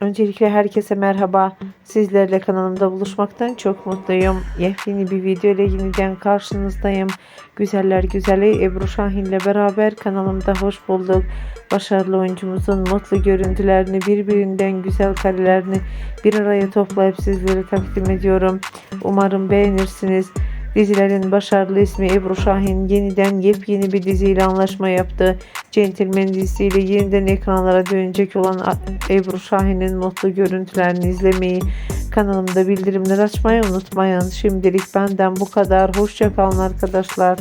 Öncelikle herkese merhaba. Sizlerle kanalımda buluşmaktan çok mutluyum. Yepyeni bir video ile yeniden karşınızdayım. Güzeller güzeli Ebru Şahin ile beraber kanalımda hoş bulduk. Başarılı oyuncumuzun mutlu görüntülerini, birbirinden güzel karelerini bir araya toplayıp sizlere takdim ediyorum. Umarım beğenirsiniz. Dizilerin başarılı ismi Ebru Şahin yeniden yepyeni bir diziyle anlaşma yaptı. Gentleman dizisiyle yeniden ekranlara dönecek olan Ebru Şahin'in mutlu görüntülerini izlemeyi, kanalımda bildirimler açmayı unutmayın. Şimdilik benden bu kadar. Hoşçakalın arkadaşlar.